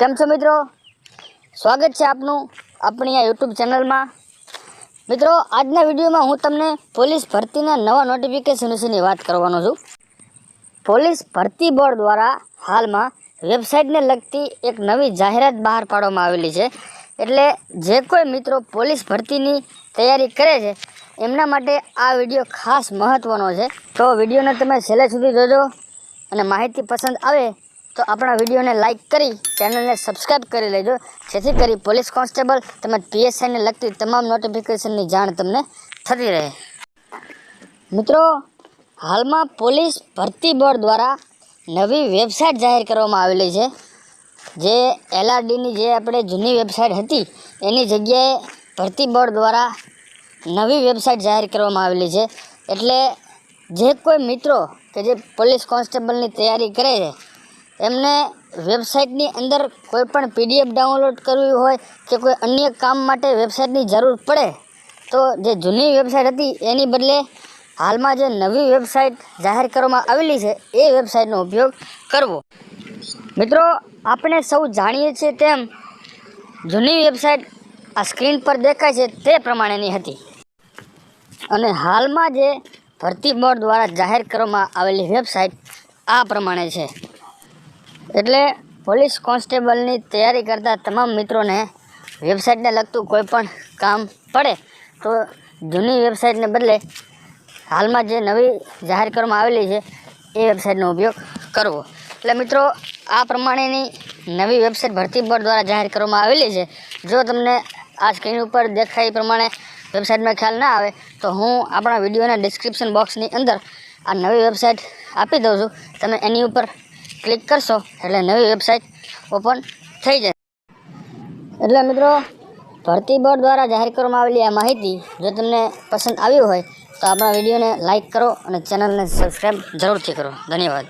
કેમ છો મિત્રો? સ્વાગત છે આપનું આપણી આ યુટ્યુબ ચેનલમાં મિત્રો, આજના વિડીયોમાં હું તમને પોલીસ ભરતીના નવા નોટિફિકેશન વિશેની વાત કરવાનો છું. પોલીસ ભરતી બોર્ડ દ્વારા હાલમાં વેબસાઇટને લગતી એક નવી જાહેરાત બહાર પાડવામાં આવેલી છે. એટલે જે કોઈ મિત્રો પોલીસ ભરતીની તૈયારી કરે છે, એમના માટે આ વીડિયો ખાસ મહત્ત્વનો છે. તો વિડીયોને તમે છેલ્લે સુધી જોજો અને માહિતી પસંદ આવે તો આપણા વિડીયોને લાઇક કરી ચેનલને સબસ્ક્રાઈબ કરી લેજો. જેથી કરી પોલીસ કોન્સ્ટેબલ તેમજ પીએસઆઈને લગતી તમામ નોટિફિકેશનની જાણ તમને થતી રહે. મિત્રો, હાલમાં પોલીસ ભરતી બોર્ડ દ્વારા નવી વેબસાઇટ જાહેર કરવામાં આવેલી છે. જે એલઆરડીની જે આપણે જૂની વેબસાઇટ હતી, એની જગ્યાએ ભરતી બોર્ડ દ્વારા નવી વેબસાઇટ જાહેર કરવામાં આવેલી છે. એટલે જે કોઈ મિત્રો કે જે પોલીસ કોન્સ્ટેબલની તૈયારી કરે છે એમને વેબસાઇટની અંદર કોઈ પણ પીડીએફ ડાઉનલોડ કરવી હોય કે કોઈ અન્ય કામ માટે વેબસાઇટની જરૂર પડે, તો જે જૂની વેબસાઇટ હતી એની બદલે હાલમાં જે નવી વેબસાઇટ જાહેર કરવામાં આવેલી છે, એ વેબસાઇટનો ઉપયોગ કરવો. મિત્રો, આપણે સૌ જાણીએ છીએ તેમ જૂની વેબસાઇટ આ સ્ક્રીન પર દેખાય છે તે પ્રમાણેની હતી. અને હાલમાં જે ભરતી બોર્ડ દ્વારા જાહેર કરવામાં આવેલી વેબસાઇટ આ પ્રમાણે છે. એટલે પોલીસ કોન્સ્ટેબલની તૈયારી કરતા તમામ મિત્રોને વેબસાઇટને લગતું કોઈપણ કામ પડે, તો જૂની વેબસાઇટને બદલે હાલમાં જે નવી જાહેર કરવામાં આવેલી છે, એ વેબસાઇટનો ઉપયોગ કરવો. એટલે મિત્રો, આ પ્રમાણેની નવી વેબસાઇટ ભરતી બોર્ડ દ્વારા જાહેર કરવામાં આવેલી છે. જો તમને આ સ્ક્રીન ઉપર દેખાય પ્રમાણે વેબસાઇટમાં ખ્યાલ ના આવે, તો હું આપણા વિડીયોના ડિસ્ક્રિપ્શન બોક્સની અંદર આ નવી વેબસાઇટ આપી દઉં છું. તમે એની ઉપર ક્લિક કરશો, એટલે નવી વેબસાઇટ ઓપન થઈ જશે. એટલે મિત્રો, ભરતી બોર્ડ દ્વારા જાહેર કરવામાં આવેલી આ માહિતી જો તમને પસંદ આવ્યું હોય, તો આપણા વિડીયોને લાઇક કરો અને ચેનલને સબસ્ક્રાઈબ જરૂરથી કરો. ધન્યવાદ.